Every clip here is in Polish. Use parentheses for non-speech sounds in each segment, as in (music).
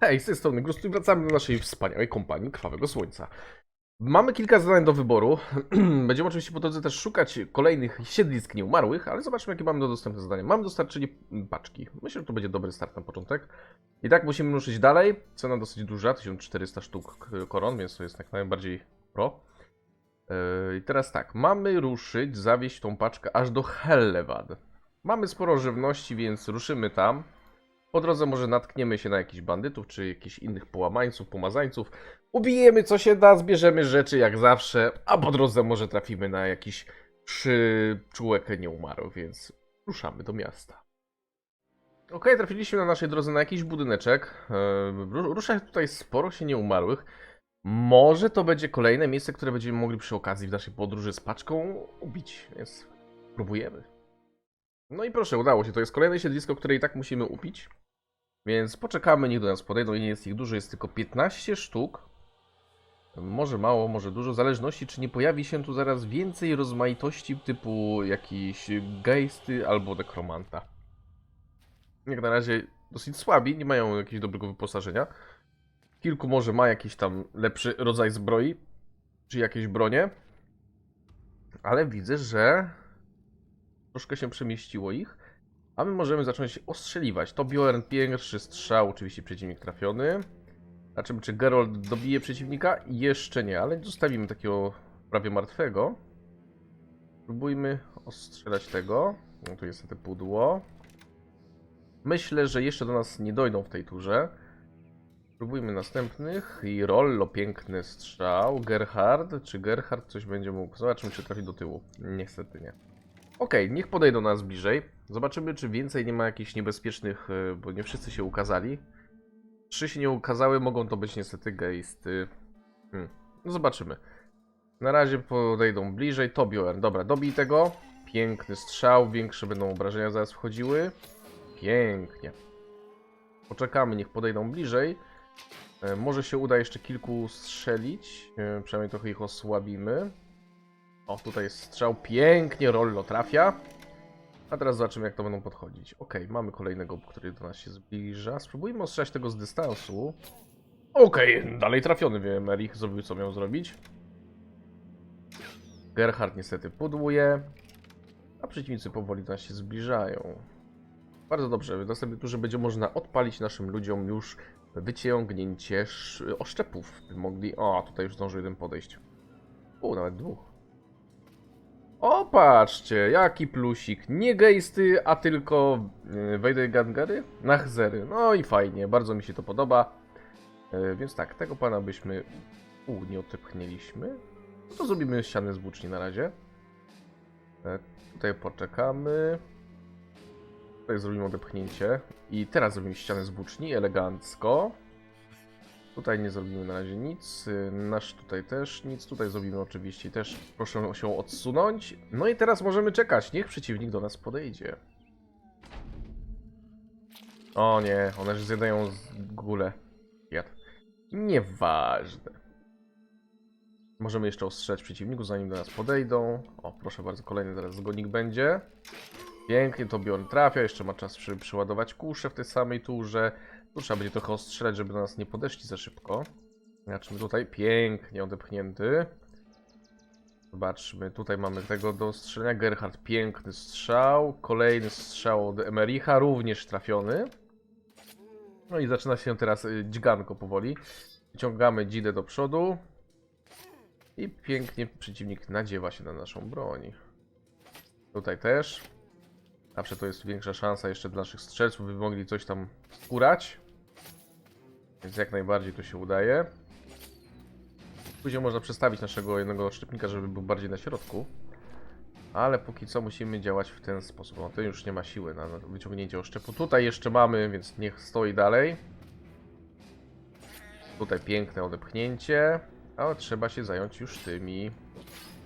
Hej, z tej strony Grust i wracamy do naszej wspaniałej kompanii Krwawego Słońca. Mamy kilka zadań do wyboru. (clears throat) Będziemy oczywiście po drodze też szukać kolejnych siedlisk nieumarłych, ale zobaczmy jakie mamy do dostępne zadania. Mamy dostarczenie paczki. Myślę, że to będzie dobry start na początek. I tak musimy ruszyć dalej. Cena dosyć duża, 1400 sztuk koron, więc to jest tak najbardziej pro. Yy, I teraz tak, mamy ruszyć, zawieźć tą paczkę aż do Hellevad. Mamy sporo żywności, więc ruszymy tam. Po drodze może natkniemy się na jakichś bandytów, czy jakichś innych połamańców, pomazańców. Ubijemy co się da, zbierzemy rzeczy jak zawsze, a po drodze może trafimy na jakiś przyczółek nieumarłych, więc ruszamy do miasta. Ok, trafiliśmy na naszej drodze na jakiś budyneczek. Ru- Rusza tutaj sporo się nieumarłych. Może to będzie kolejne miejsce, które będziemy mogli przy okazji w naszej podróży z paczką ubić, więc próbujemy. No i proszę, udało się. To jest kolejne siedlisko, które i tak musimy upić. Więc poczekamy, niech do nas podejdą. Nie jest ich dużo, jest tylko 15 sztuk. Może mało, może dużo, w zależności czy nie pojawi się tu zaraz więcej rozmaitości typu jakiś geisty albo dekromanta. Jak na razie dosyć słabi, nie mają jakiegoś dobrego wyposażenia. Kilku może ma jakiś tam lepszy rodzaj zbroi, czy jakieś bronie. Ale widzę, że troszkę się przemieściło ich. A my możemy zacząć ostrzeliwać. To Bjorn pierwszy strzał, oczywiście przeciwnik trafiony. Zobaczymy, czy Geralt dobije przeciwnika? Jeszcze nie, ale zostawimy takiego prawie martwego. Próbujmy ostrzelać tego. No tu jest te pudło. Myślę, że jeszcze do nas nie dojdą w tej turze. Próbujmy następnych. I Rollo, piękny strzał. Gerhard, czy Gerhard coś będzie mógł? Zobaczymy, czy trafi do tyłu. Niestety nie. Okej, niech podejdą nas bliżej. Zobaczymy, czy więcej nie ma jakichś niebezpiecznych, e, bo nie wszyscy się ukazali. Trzy się nie ukazały, mogą to być niestety geisty. Hmm. No zobaczymy. Na razie podejdą bliżej. To Bjorn. Dobra, dobij tego. Piękny strzał, większe będą obrażenia zaraz wchodziły. Pięknie. Poczekamy, niech podejdą bliżej. E, Może się uda jeszcze kilku strzelić. E, Przynajmniej trochę ich osłabimy. O, tutaj jest strzał. Pięknie Rollo trafia. A teraz zobaczymy, jak to będą podchodzić. Ok, mamy kolejnego, który do nas się zbliża. Spróbujmy ostrzelać tego z dystansu. Okej, dalej trafiony, wiem, Erich zrobił, co miał zrobić. Gerhard niestety pudłuje. A przeciwnicy powoli do nas się zbliżają. Bardzo dobrze, w następnej turze będzie można odpalić naszym ludziom już wyciągnięcie sz- oszczepów. By mogli... O, tutaj już zdążył jeden podejść. U, nawet dwóch. O, patrzcie, jaki plusik. Nie geisty, a tylko yy, Wejdę Gangary? Nachzery. No i fajnie, bardzo mi się to podoba. Yy, więc tak, tego pana byśmy u nie odepchnęliśmy. No to zrobimy ścianę z włóczni na razie. E, tutaj poczekamy. Tutaj zrobimy odepchnięcie. I teraz zrobimy ścianę z włóczni, elegancko. Tutaj nie zrobimy na razie nic. y, Nasz tutaj też nic. Tutaj zrobimy oczywiście też. Proszę się odsunąć. No i teraz możemy czekać. Niech przeciwnik do nas podejdzie. O nie, one już zjadają z gule. Jad. Nieważne. Możemy jeszcze ostrzelać przeciwników, zanim do nas podejdą. O, proszę bardzo, kolejny zaraz zgodnik będzie. Pięknie to Bjorn trafia, jeszcze ma czas przy, przyładować kuszę w tej samej turze. Tu trzeba będzie trochę ostrzelać, żeby do nas nie podeszli za szybko. Zobaczmy tutaj, pięknie odepchnięty. Zobaczmy, tutaj mamy tego do strzelenia. Gerhard, piękny strzał. Kolejny strzał od Emericha, również trafiony. No i zaczyna się teraz y, dźganko powoli. Wyciągamy dzidę do przodu. I pięknie przeciwnik nadziewa się na naszą broń. Tutaj też. Zawsze to jest większa szansa jeszcze dla naszych strzelców, by mogli coś tam skórać. Więc jak najbardziej to się udaje. Później można przestawić naszego jednego szczypnika, żeby był bardziej na środku. Ale póki co musimy działać w ten sposób. No, ten już nie ma siły na wyciągnięcie oszczepu. Tutaj jeszcze mamy, więc niech stoi dalej. Tutaj piękne odepchnięcie. Ale trzeba się zająć już tymi.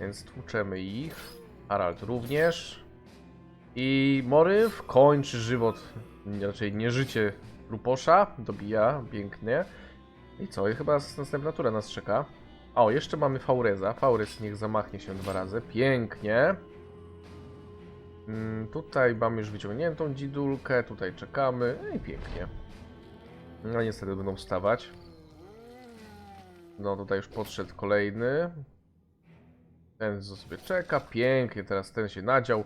Więc tłuczemy ich. Harald również. I Moryw kończy żywot, raczej nie życie Luposza. Dobija, pięknie. I co? I chyba następna tura nas czeka. O, jeszcze mamy Faureza. Faurez niech zamachnie się dwa razy. Pięknie. Mm, tutaj mamy już wyciągniętą dzidulkę. Tutaj czekamy. No i pięknie. No niestety będą wstawać. No tutaj już podszedł kolejny. Ten sobie czeka, pięknie, teraz ten się nadział.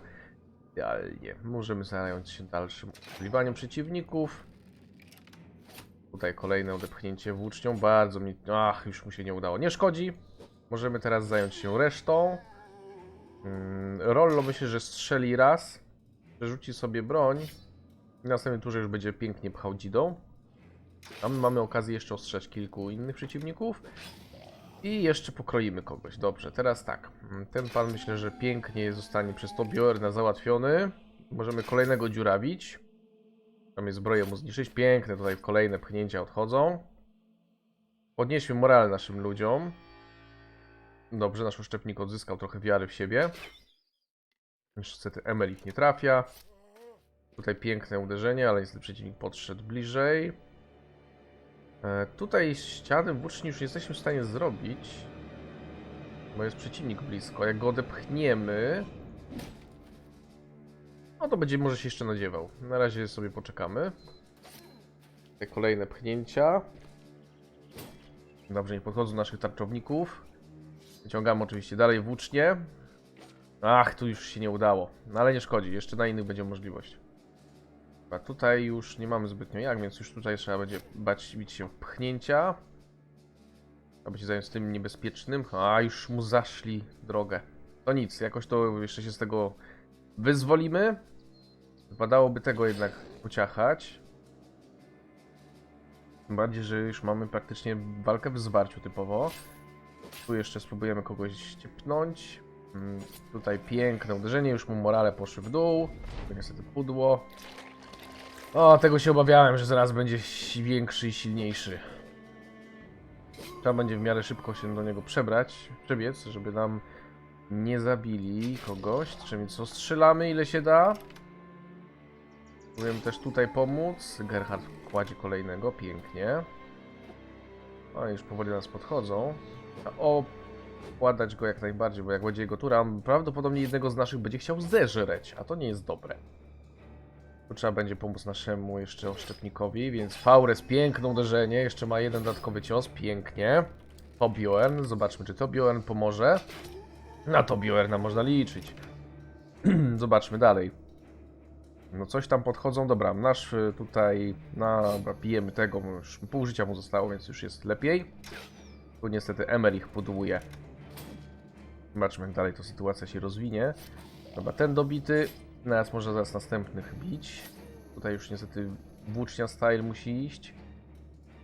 Idealnie. Możemy zająć się dalszym oszukiwaniem przeciwników. Tutaj kolejne odepchnięcie włócznią, bardzo mi... Ach, już mu się nie udało. Nie szkodzi. Możemy teraz zająć się resztą. Mm, Rollo myślę, że strzeli raz. Przerzuci sobie broń. W następnym turze już będzie pięknie pchał dzidą. A my mamy okazję jeszcze ostrzeć kilku innych przeciwników. I jeszcze pokroimy kogoś. Dobrze, teraz tak. Mm, Ten pan myślę, że pięknie zostanie przez to Bjorna załatwiony. Możemy kolejnego dziurawić. Tam jest zbroję mu zniszczyć. Piękne tutaj kolejne pchnięcia odchodzą. Podnieśmy morale naszym ludziom. Dobrze, nasz uszczepnik odzyskał trochę wiary w siebie. Niestety Emelit nie trafia. Tutaj piękne uderzenie, ale niestety przeciwnik podszedł bliżej. E, tutaj ściany włóczni już nie jesteśmy w stanie zrobić. Bo jest przeciwnik blisko. Jak go odepchniemy... No to będzie może się jeszcze nadziewał. Na razie sobie poczekamy. Te kolejne pchnięcia. Dobrze, nie podchodzą naszych tarczowników. Wyciągamy oczywiście dalej włócznie. Ach, tu już się nie udało. No ale nie szkodzi, jeszcze na innych będzie możliwość. A tutaj już nie mamy zbytnio jak, więc już tutaj trzeba będzie bać, bić się pchnięcia. Aby się zająć tym niebezpiecznym. A, już mu zaszli drogę. To nic, jakoś to jeszcze się z tego wyzwolimy. Wypadałoby tego jednak pociachać. Tym bardziej, że już mamy praktycznie walkę w zwarciu typowo. Tu jeszcze spróbujemy kogoś ściepnąć. Mm, Tutaj piękne uderzenie, już mu morale poszły w dół. To niestety pudło. O, tego się obawiałem, że zaraz będzie większy i silniejszy. Trzeba będzie w miarę szybko się do niego przebrać, przebiec, żeby nam nie zabili kogoś. Czyli co, strzelamy ile się da. Próbujemy też tutaj pomóc. Gerhard kładzie kolejnego, pięknie. O, już powoli nas podchodzą. O, Wkładać go jak najbardziej, bo jak będzie jego tura, prawdopodobnie jednego z naszych będzie chciał zeżreć, a to nie jest dobre. Tu trzeba będzie pomóc naszemu jeszcze oszczepnikowi, więc Faures piękne uderzenie, jeszcze ma jeden dodatkowy cios, pięknie. Tobioen, zobaczmy czy Tobioen pomoże. Na Tobioena można liczyć. (clears throat) zobaczmy dalej. No coś tam podchodzą, dobra, nasz y, tutaj, no dobra, pijemy tego, już pół życia mu zostało, więc już jest lepiej. Tu niestety Emerich pudłuje. Zobaczmy jak dalej to sytuacja się rozwinie. Dobra, ten dobity. Teraz może zaraz następnych bić. Tutaj już niestety włócznia style musi iść.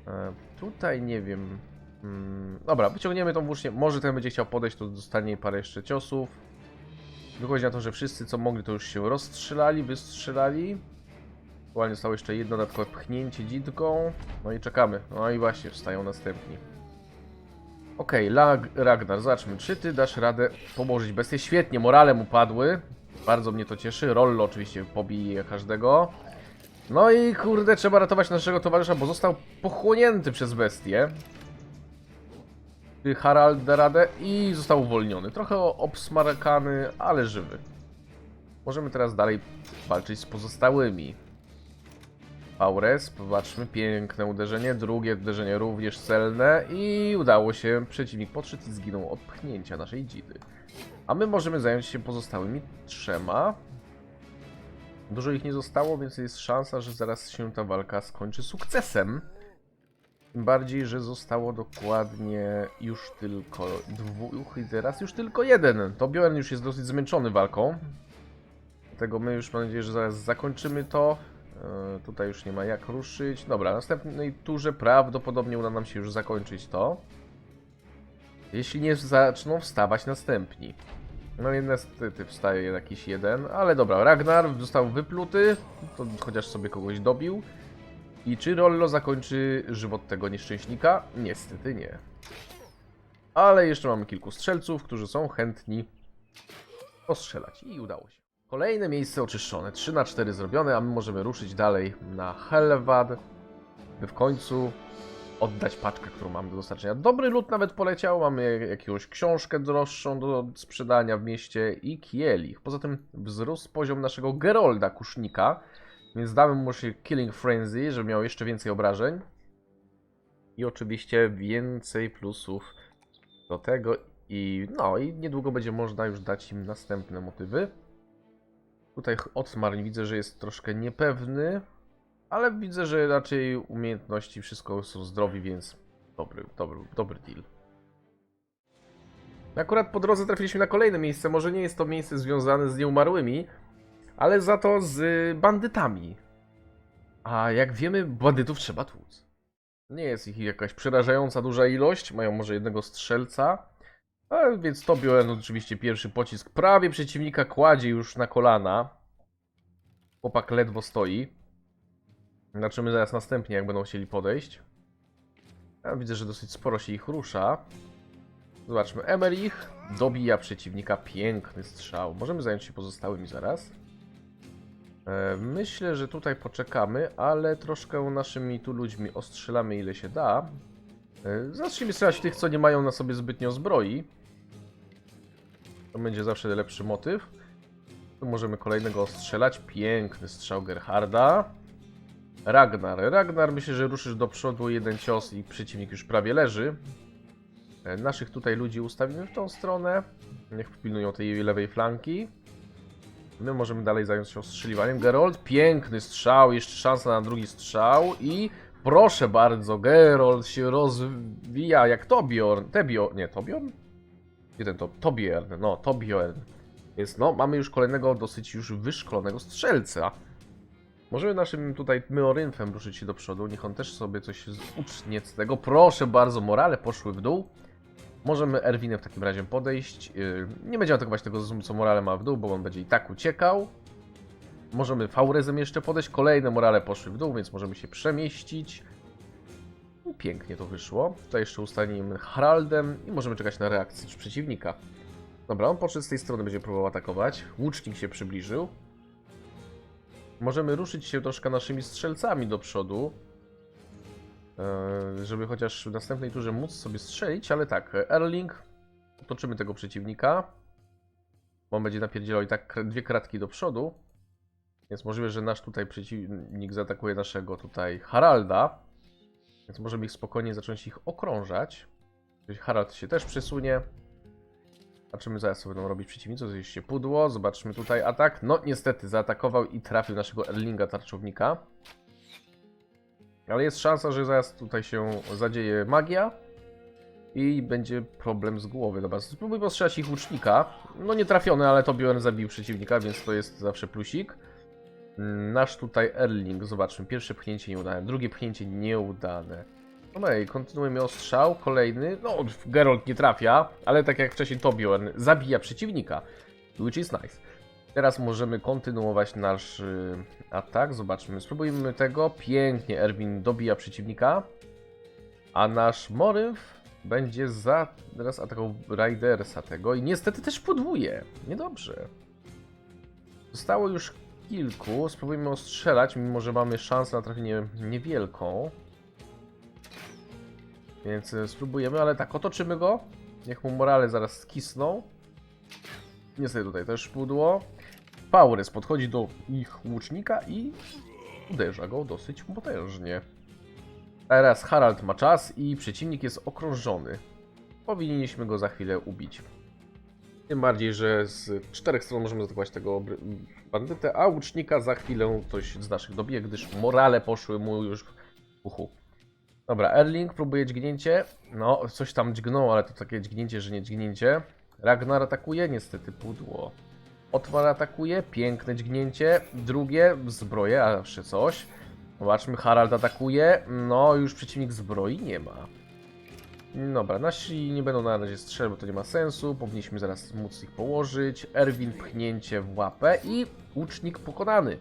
E, tutaj nie wiem. Mm, dobra, wyciągniemy tą włócznię. Może ten będzie chciał podejść, to dostanie parę jeszcze ciosów. Wychodzi na to, że wszyscy co mogli to już się rozstrzelali, wystrzelali. Aktualnie zostało jeszcze jedno dodatkowe pchnięcie dzitką. No i czekamy. No i właśnie wstają następni. Okej, Lag Ragnar, zobaczmy, czy ty dasz radę położyć bestię? Świetnie, morale mu padły. Bardzo mnie to cieszy. Rollo oczywiście pobije każdego. No i kurde, trzeba ratować naszego towarzysza, bo został pochłonięty przez bestię. Ty Harald da radę i został uwolniony. Trochę obsmarakany, ale żywy. Możemy teraz dalej walczyć z pozostałymi. Aures, popatrzmy, piękne uderzenie, drugie uderzenie również celne i udało się, przeciwnik podszedł i zginął od pchnięcia naszej dzidy. A my możemy zająć się pozostałymi trzema. Dużo ich nie zostało, więc jest szansa, że zaraz się ta walka skończy sukcesem. Tym bardziej, że zostało dokładnie już tylko dwóch i teraz już tylko jeden. To Bjorn już jest dosyć zmęczony walką. Dlatego my już mam nadzieję, że zaraz zakończymy to. E, Tutaj już nie ma jak ruszyć. Dobra, następnej turze prawdopodobnie uda nam się już zakończyć to. Jeśli nie zaczną wstawać następni. No i niestety wstaje jakiś jeden, ale dobra, Ragnar został wypluty, to chociaż sobie kogoś dobił. I czy Rollo zakończy żywot tego nieszczęśnika? Niestety nie. Ale jeszcze mamy kilku strzelców, którzy są chętni postrzelać i udało się. Kolejne miejsce oczyszczone, 3 na 4 zrobione, a my możemy ruszyć dalej na Helvad, by w końcu oddać paczkę, którą mamy do dostarczenia. Dobry lód nawet poleciał, mamy jakąś książkę droższą do sprzedania w mieście i kielich. Poza tym wzrósł poziom naszego Gerolda Kusznika, więc damy mu się Killing Frenzy, żeby miał jeszcze więcej obrażeń. I oczywiście więcej plusów do tego. I no i niedługo będzie można już dać im następne motywy. Tutaj Otmar widzę, że jest troszkę niepewny, ale widzę, że raczej umiejętności, wszystko są zdrowi, więc dobry, dobry, dobry deal. Akurat po drodze trafiliśmy na kolejne miejsce. Może nie jest to miejsce związane z nieumarłymi, ale za to z bandytami. A jak wiemy, bandytów trzeba tłuc. Nie jest ich jakaś przerażająca duża ilość, mają może jednego strzelca. A więc Tobio oczywiście pierwszy pocisk prawie przeciwnika kładzie już na kolana. Chłopak ledwo stoi. Zobaczymy zaraz następnie, jak będą chcieli podejść. Ja widzę, że dosyć sporo się ich rusza. Zobaczmy, Emerich dobija przeciwnika, piękny strzał. Możemy zająć się pozostałymi zaraz. E, Myślę, że tutaj poczekamy, ale troszkę naszymi tu ludźmi ostrzelamy ile się da. E, Zacznijmy strzelać tych, co nie mają na sobie zbytnio zbroi. To będzie zawsze lepszy motyw. Tu możemy kolejnego ostrzelać. Piękny strzał Gerharda. Ragnar. Ragnar myślę, że ruszysz do przodu jeden cios i przeciwnik już prawie leży. E, Naszych tutaj ludzi ustawimy w tą stronę. Niech pilnują tej lewej flanki. My możemy dalej zająć się ostrzeliwaniem. Gerold, piękny strzał, jeszcze szansa na drugi strzał i proszę bardzo, Gerold się rozwija jak Tobiorn. Tebio, nie, Tobiorn? Jeden to, Tobiern, no, Tobiorn. Więc no, mamy już kolejnego dosyć już wyszkolonego strzelca. Możemy naszym tutaj Myorynfem ruszyć się do przodu, niech on też sobie coś ucznie z tego. Proszę bardzo, morale poszły w dół. Możemy Erwinem w takim razie podejść. Yy, Nie będziemy atakować tego, co morale ma w dół, bo on będzie i tak uciekał. Możemy Faurezem jeszcze podejść. Kolejne morale poszły w dół, więc możemy się przemieścić. Pięknie to wyszło. Tutaj jeszcze ustalimy Haraldem i możemy czekać na reakcję przeciwnika. Dobra, on podszedł z tej strony, będzie próbował atakować. Łucznik się przybliżył. Możemy ruszyć się troszkę naszymi strzelcami do przodu. E, Żeby chociaż w następnej turze móc sobie strzelić, ale tak, Erling. Otoczymy tego przeciwnika. Bo on będzie napierdzielał i tak dwie kratki do przodu. Więc możliwe, że nasz tutaj przeciwnik zaatakuje naszego tutaj Haralda. Więc możemy ich spokojnie zacząć ich okrążać. Harald się też przesunie. Zobaczymy zaraz, co będą robić przeciwnicy. Zjeść się pudło. Zobaczmy tutaj atak. No, niestety, zaatakował i trafił naszego Erlinga tarczownika. Ale jest szansa, że zaraz tutaj się zadzieje magia. I będzie problem z głowy. Dobra, spróbuj postrzelać ich łucznika. No nie trafiony, ale to Bjorn zabił przeciwnika, więc to jest zawsze plusik. Mm, Nasz tutaj Erling, zobaczmy. Pierwsze pchnięcie nieudane, drugie pchnięcie nieudane. Okej, kontynuujemy ostrzał, kolejny. No, Geralt nie trafia, ale tak jak wcześniej Tobiorn zabija przeciwnika. Which is nice. Teraz możemy kontynuować nasz y, atak. Zobaczmy, spróbujmy tego. Pięknie Erwin dobija przeciwnika. A nasz Morynf będzie za teraz atakował Ridersa tego i niestety też podwóje. Niedobrze. Zostało już kilku. Spróbujmy ostrzelać, mimo że mamy szansę na trafienie niewielką. Więc e, spróbujemy, ale tak, otoczymy go. Niech mu morale zaraz skisną. Niestety tutaj też pudło. Paures podchodzi do ich łucznika i uderza go dosyć potężnie. Teraz Harald ma czas i przeciwnik jest okrążony. Powinniśmy go za chwilę ubić. Tym bardziej, że z czterech stron możemy zaatakować tego bandytę, a łucznika za chwilę ktoś z naszych dobije, gdyż morale poszły mu już w uchu. Dobra, Erling próbuje dźgnięcie. No, coś tam dźgnął, ale to takie dźgnięcie, że nie dźgnięcie. Ragnar atakuje, niestety pudło. Otwar atakuje, piękne dźgnięcie. Drugie, zbroję, a jeszcze coś. Zobaczmy, Harald atakuje. No, już przeciwnik zbroi nie ma. Dobra, nasi nie będą na razie strzelać, bo to nie ma sensu. Powinniśmy zaraz móc ich położyć. Erwin pchnięcie w łapę i łucznik pokonany.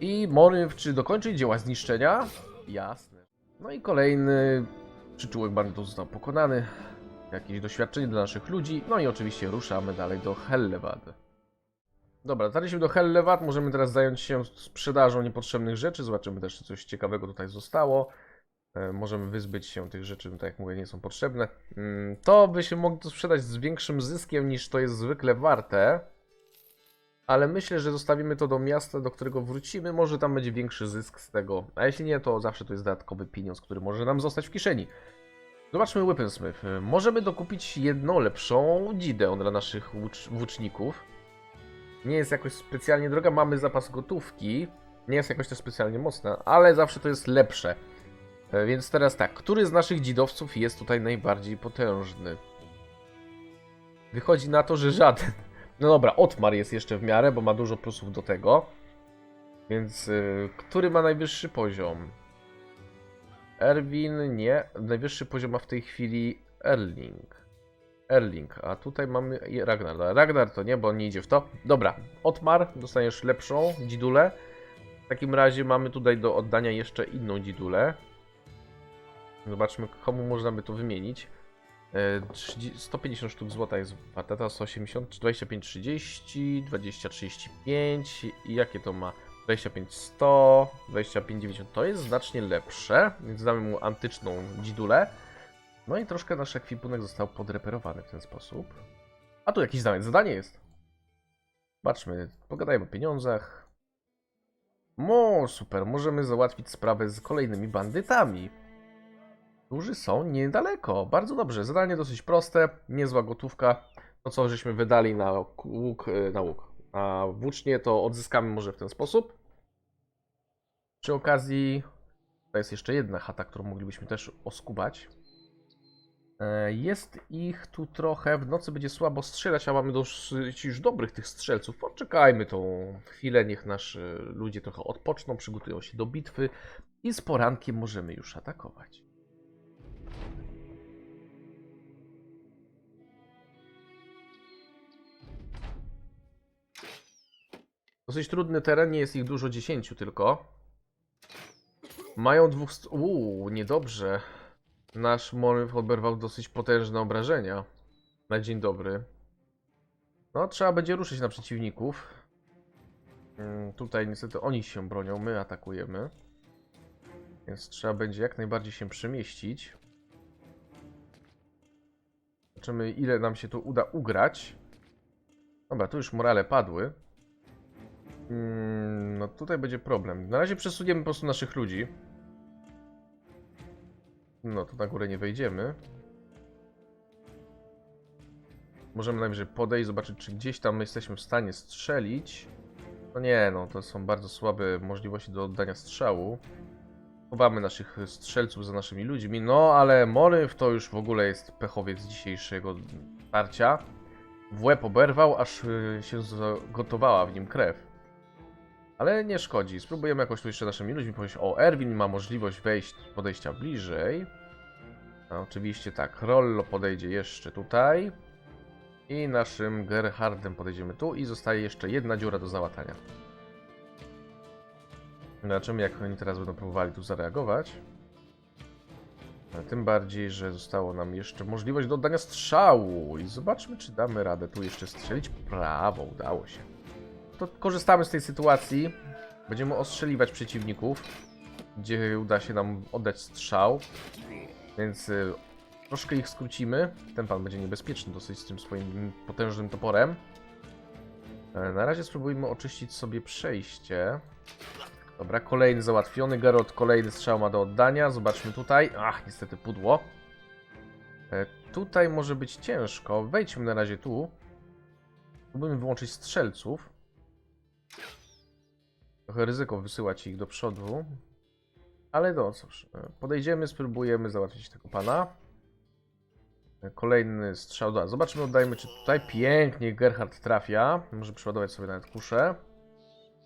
I Moryw, czy dokończy dzieła zniszczenia? Jasne. No i kolejny przyczółek bandytów został pokonany. Jakieś doświadczenie dla naszych ludzi. No i oczywiście ruszamy dalej do Hellevad. Dobra, dotarliśmy do Hellevad. Możemy teraz zająć się sprzedażą niepotrzebnych rzeczy. Zobaczymy też, czy coś ciekawego tutaj zostało. E, Możemy wyzbyć się tych rzeczy, tak jak mówię, nie są potrzebne. Mm, To by się mogło sprzedać z większym zyskiem niż to jest zwykle warte. ale myślę, że zostawimy to do miasta, do którego wrócimy. Może tam będzie większy zysk z tego. A jeśli nie, to zawsze to jest dodatkowy pieniądz, który może nam zostać w kieszeni. Zobaczmy Weaponsmith. Możemy dokupić jedną lepszą dzidę dla naszych włóczników. Nie jest jakoś specjalnie droga, mamy zapas gotówki. Nie jest jakoś też specjalnie mocna, ale zawsze to jest lepsze. E, Więc teraz tak, który z naszych dzidowców jest tutaj najbardziej potężny? Wychodzi na to, że żaden. No dobra, Otmar jest jeszcze w miarę, bo ma dużo plusów do tego. Więc y, który ma najwyższy poziom? Erwin nie. Najwyższy poziom ma w tej chwili Erling. Erling, a tutaj mamy Ragnar. Dobra, Ragnar to nie, bo on nie idzie w to. Dobra, Otmar, dostaniesz lepszą dzidulę. W takim razie mamy tutaj do oddania jeszcze inną dzidulę. Zobaczmy, komu można by to wymienić. E, 30 150 sztuk złota jest warta, teraz 180, 25, 30, 20, 35 i jakie to ma? 25, 100, 25, 90, to jest znacznie lepsze, więc damy mu antyczną dzidulę. No i troszkę nasz ekwipunek został podreperowany w ten sposób. A tu jakieś zadanie, jest. Zobaczmy, pogadajmy o pieniądzach. No, super, możemy załatwić sprawę z kolejnymi bandytami którzy są niedaleko. Bardzo dobrze. Zadanie dosyć proste, niezła gotówka. To co żeśmy wydali na łuk, y, na łuk, na włócznie, to odzyskamy może w ten sposób. Przy okazji, to jest jeszcze jedna chata, którą moglibyśmy też oskubać. E, Jest ich tu trochę, w nocy będzie słabo strzelać, a mamy dosyć już dobrych tych strzelców. Poczekajmy tą chwilę, niech nasi ludzie trochę odpoczną, przygotują się do bitwy i z porankiem możemy już atakować. Dosyć trudny teren, nie jest ich dużo, 10 tylko. Mają dwóch... Uuu, niedobrze. Nasz Moryw oberwał dosyć potężne obrażenia. Na dzień dobry. No, trzeba będzie ruszyć na przeciwników. Mm, Tutaj niestety oni się bronią, my atakujemy. Więc trzeba będzie jak najbardziej się przemieścić. Zobaczymy ile nam się tu uda ugrać. Dobra, tu już morale padły. Mm, No tutaj będzie problem. Na razie przesuniemy po prostu naszych ludzi. No, tu na górę nie wejdziemy. Możemy najwyżej podejść, zobaczyć, czy gdzieś tam jesteśmy w stanie strzelić. No nie, no to są bardzo słabe możliwości do oddania strzału. Chowamy naszych strzelców za naszymi ludźmi, no ale Moryw to już w ogóle jest pechowiec dzisiejszego starcia. W łeb oberwał, aż y, się zagotowała w nim krew. Ale nie szkodzi. Spróbujemy jakoś tu jeszcze naszymi ludźmi powiedzieć. O, Erwin ma możliwość wejść, podejścia bliżej. Oczywiście tak, Rollo podejdzie jeszcze tutaj. I naszym Gerhardem podejdziemy tu i zostaje jeszcze jedna dziura do załatania. Zobaczymy jak oni teraz będą próbowali tu zareagować. Tym bardziej, że zostało nam jeszcze możliwość do oddania strzału. I zobaczmy, czy damy radę tu jeszcze strzelić. Prawo, udało się to korzystamy z tej sytuacji. Będziemy ostrzeliwać przeciwników, gdzie uda się nam oddać strzał. Więc y, troszkę ich skrócimy. Ten pan będzie niebezpieczny dosyć z tym swoim potężnym toporem. E, Na razie spróbujmy oczyścić sobie przejście. Dobra, kolejny załatwiony. Geralt kolejny strzał ma do oddania. Zobaczmy tutaj. Ach, niestety pudło. E, Tutaj może być ciężko. Wejdźmy na razie tu. Spróbujmy wyłączyć strzelców. Trochę ryzyko wysyłać ich do przodu. Ale no cóż, e, podejdziemy, spróbujemy załatwić tego pana. E, Kolejny strzał. Dobra, zobaczmy, oddajmy czy tutaj pięknie Gerhard trafia. Może przeładować sobie nawet kuszę.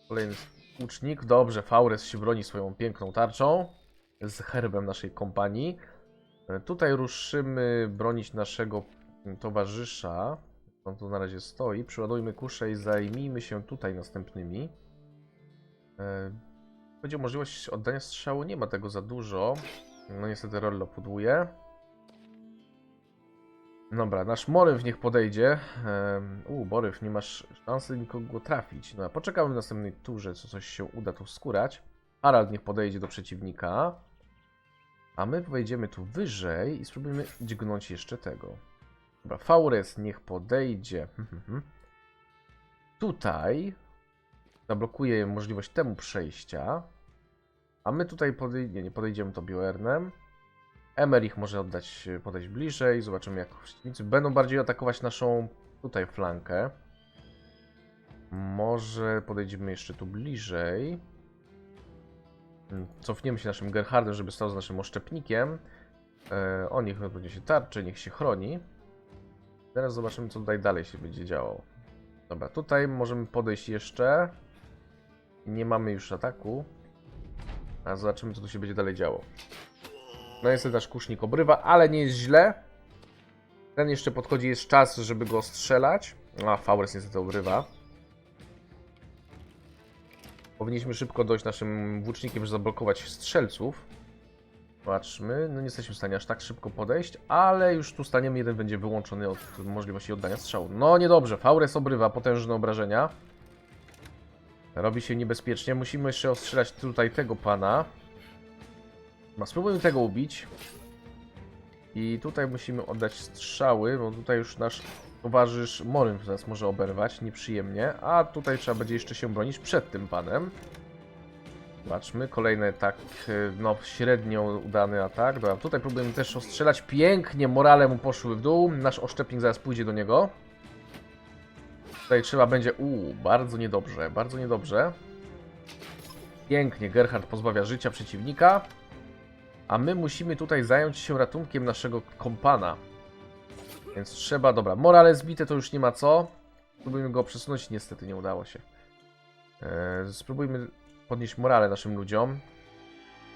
Kolejny łucznik. Dobrze, Faures się broni swoją piękną tarczą. Z herbem naszej kompanii. E, Tutaj ruszymy bronić naszego towarzysza. On tu na razie stoi. Przyładujmy kuszę i zajmijmy się tutaj następnymi. E, Będzie możliwość oddania strzału, nie ma tego za dużo. No niestety Rollo pudłuje. Dobra, nasz Moryw niech podejdzie. Em, U, Moryw, nie masz szansy nikogo trafić. No, poczekamy w następnej turze, co coś się uda tu skórać. Harald niech podejdzie do przeciwnika. A my wejdziemy tu wyżej i spróbujemy dźgnąć jeszcze tego. Dobra, Faures niech podejdzie. (laughs) Tutaj zablokuje możliwość temu przejścia. A my tutaj podej nie, nie podejdziemy to Bioernem. Emerich może oddać, podejść bliżej. Zobaczymy jak przeciwnicy będą bardziej atakować naszą tutaj flankę. Może podejdziemy jeszcze tu bliżej. Mm, Cofniemy się naszym Gerhardem, żeby stał z naszym oszczepnikiem. E, on niech będzie się tarczy, niech się chroni. Teraz zobaczymy, co tutaj dalej się będzie działo. Dobra, tutaj możemy podejść jeszcze. Nie mamy już ataku. A zobaczymy, co tu się będzie dalej działo. No niestety nasz kusznik obrywa, ale nie jest źle. Ten jeszcze podchodzi, jest czas, żeby go strzelać. A, Faures niestety obrywa. Powinniśmy szybko dojść naszym włócznikiem, żeby zablokować strzelców. Zobaczmy, no nie jesteśmy w stanie aż tak szybko podejść, ale już tu staniemy, jeden będzie wyłączony od możliwości oddania strzału. No niedobrze, Faures obrywa potężne obrażenia. Robi się niebezpiecznie, musimy jeszcze ostrzelać tutaj tego pana. No, spróbujmy tego ubić. I tutaj musimy oddać strzały, bo tutaj już nasz towarzysz Morym nas może oberwać nieprzyjemnie, a tutaj trzeba będzie jeszcze się bronić przed tym panem. Zobaczmy, kolejny tak, y, no średnio udany atak. Dobra, tutaj próbujemy też ostrzelać. Pięknie, morale mu poszły w dół. Nasz oszczepnik zaraz pójdzie do niego. Tutaj trzeba będzie... Uuu, bardzo niedobrze, bardzo niedobrze. Pięknie, Gerhard pozbawia życia przeciwnika. A my musimy tutaj zająć się ratunkiem naszego kompana. Więc trzeba, dobra, morale zbite to już nie ma co. Spróbujmy go przesunąć, niestety nie udało się. Eee, spróbujmy podnieść morale naszym ludziom.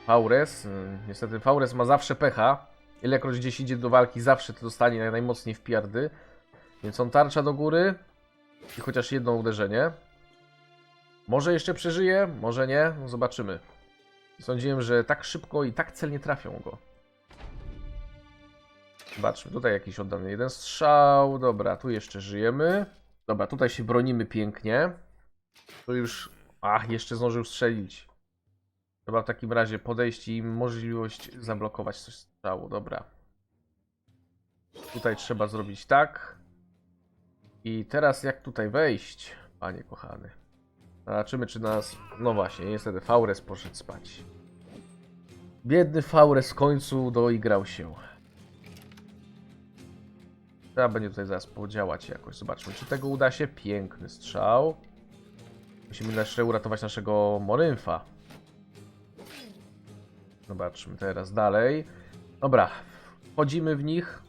Faures, mm, niestety Faures ma zawsze pecha. Ilekroć gdzieś idzie do walki, zawsze to dostanie naj- najmocniej w piardy. Więc on tarcza do góry i chociaż jedno uderzenie. Może jeszcze przeżyje, może nie, no zobaczymy. Sądziłem, że tak szybko i tak celnie trafią go. Zobaczmy, tutaj jakiś oddany jeden strzał. Dobra, tu jeszcze żyjemy. Dobra, tutaj się bronimy pięknie. Tu już... Ach, jeszcze zdążył strzelić. Trzeba w takim razie podejść i możliwość zablokować coś strzału. Dobra. Tutaj trzeba zrobić tak. I teraz jak tutaj wejść, panie kochany? Zobaczymy, czy nas... No właśnie, niestety Faures poszedł spać. Biedny Faures w końcu doigrał się. Trzeba będzie tutaj zaraz podziałać jakoś. Zobaczmy, czy tego uda się. Piękny strzał. Musimy jeszcze uratować naszego Morynfa. Zobaczmy teraz dalej. Dobra, wchodzimy w nich.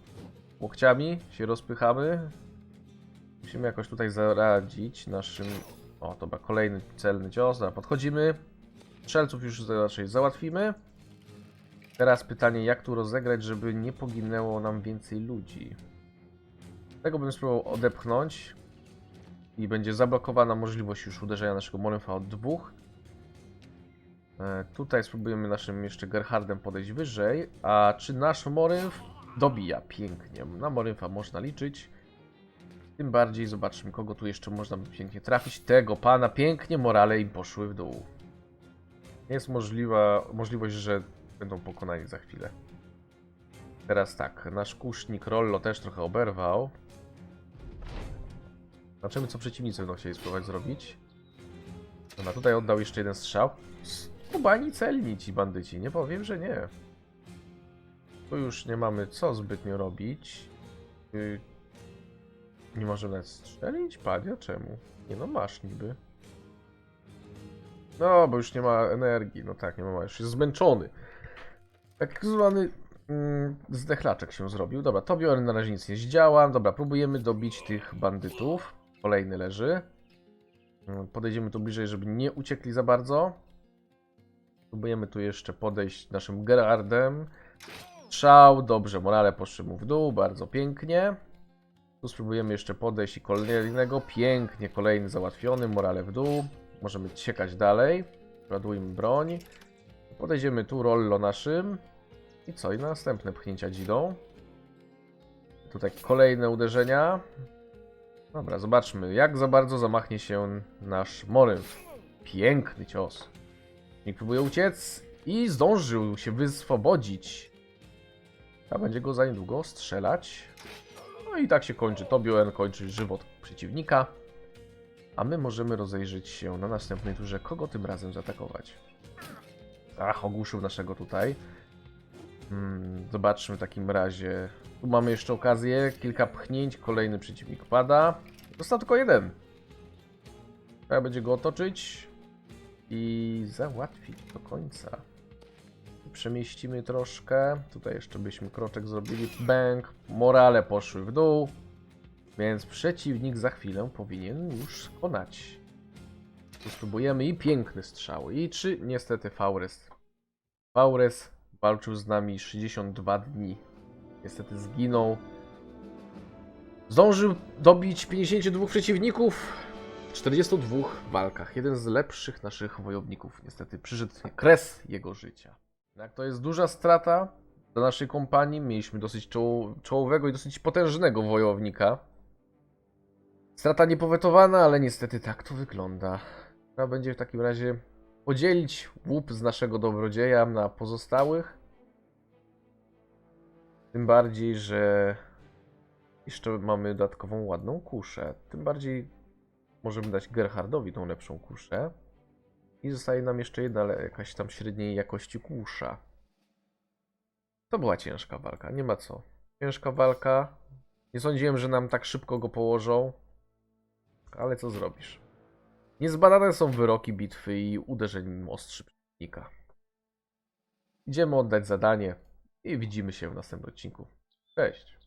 Łokciami się rozpychamy. Musimy jakoś tutaj zaradzić naszym... O, dobra, kolejny celny cios. Dobra, podchodzimy. Strzelców już raczej załatwimy. Teraz pytanie, jak tu rozegrać, żeby nie poginęło nam więcej ludzi. Tego bym spróbował odepchnąć. I będzie zablokowana możliwość już uderzenia naszego Morynfa od dwóch. E, tutaj spróbujemy naszym jeszcze Gerhardem podejść wyżej. A czy nasz Morynf dobija? Pięknie. Na Morynfa można liczyć. Tym bardziej zobaczmy, kogo tu jeszcze można by pięknie trafić. Tego pana pięknie morale im poszły w dół. Jest możliwa możliwość, że będą pokonani za chwilę. Teraz tak, nasz kusznik Rollo też trochę oberwał. Zobaczymy, co przeciwnicy będą chcieli spróbować zrobić. Dobra, tutaj oddał jeszcze jeden strzał. Skubani celni ci bandyci, nie powiem, że nie. Tu już nie mamy co zbytnio robić. Yy, nie możemy strzelić? Padia, czemu? Nie no, masz niby. No, bo już nie ma energii. No tak, nie ma, już jest zmęczony. Tak zwany mm, zdechlaczek się zrobił. Dobra, to biorę na razie nic nie zdziała. Dobra, próbujemy dobić tych bandytów. Kolejny leży. Mm, Podejdziemy tu bliżej, żeby nie uciekli za bardzo. Próbujemy tu jeszcze podejść naszym Gerardem. Strzał, dobrze, morale poszły mu w dół, bardzo pięknie. Tu spróbujemy jeszcze podejść i kolejnego. Pięknie, kolejny załatwiony, morale w dół. Możemy ciekać dalej. Ładujmy broń. Podejdziemy tu rollo naszym. I co? I następne pchnięcia dzidą. Tutaj kolejne uderzenia. Dobra, zobaczmy, jak za bardzo zamachnie się nasz Morynf. Piękny cios. Nie próbuje uciec i zdążył się wyswobodzić. A będzie go za niedługo strzelać. No i tak się kończy. Tobioen kończy żywot przeciwnika. A my możemy rozejrzeć się na następnej turze, kogo tym razem zaatakować. Ach, ogłuszył naszego tutaj. Hmm, zobaczmy w takim razie. Tu mamy jeszcze okazję, kilka pchnięć, kolejny przeciwnik pada. Został tylko jeden. Trzeba będzie go otoczyć i załatwić do końca. Przemieścimy troszkę. Tutaj jeszcze byśmy kroczek zrobili. Bęk. Morale poszły w dół. Więc przeciwnik za chwilę powinien już konać. Tu spróbujemy i piękny strzał. I czy niestety Faures. Faures walczył z nami 62 dni. Niestety zginął. Zdążył dobić 52 przeciwników w 42 walkach. Jeden z lepszych naszych wojowników. Niestety przyszedł kres jego życia. Tak, to jest duża strata dla naszej kompanii. Mieliśmy dosyć czoł- czołowego i dosyć potężnego wojownika. Strata niepowetowana, ale niestety tak to wygląda. Trzeba będzie w takim razie podzielić łup z naszego dobrodzieja na pozostałych. Tym bardziej, że jeszcze mamy dodatkową ładną kuszę. Tym bardziej możemy dać Gerhardowi tą lepszą kuszę. I zostaje nam jeszcze jedna ale jakaś tam średniej jakości kusza. To była ciężka walka, nie ma co. Ciężka walka. Nie sądziłem, że nam tak szybko go położą. Ale co zrobisz? Niezbadane są wyroki bitwy i uderzeń ostrzy przeciwnika. Idziemy oddać zadanie i widzimy się w następnym odcinku. Cześć!